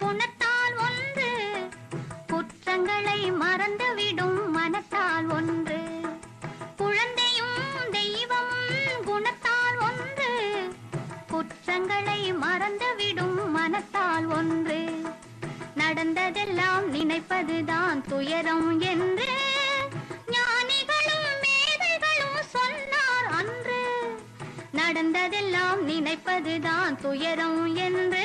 குணத்தால் ஒன்று. குற்றங்களை மறந்துவிடும் மனத்தால் ஒன்று. குழந்தையும் தெய்வமும் குணத்தால் ஒன்று. குற்றங்களை மறந்துவிடும் மனத்தால் ஒன்று. நடந்ததெல்லாம் நினைப்பதுதான் துயரம் என்று ஞானிகளும் சொன்னார் அன்று. நடந்ததெல்லாம் நினைப்பதுதான் துயரம் என்று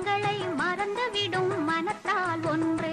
கஷ்டங்களை மறந்துவிடும் மனத்தால் ஒன்று.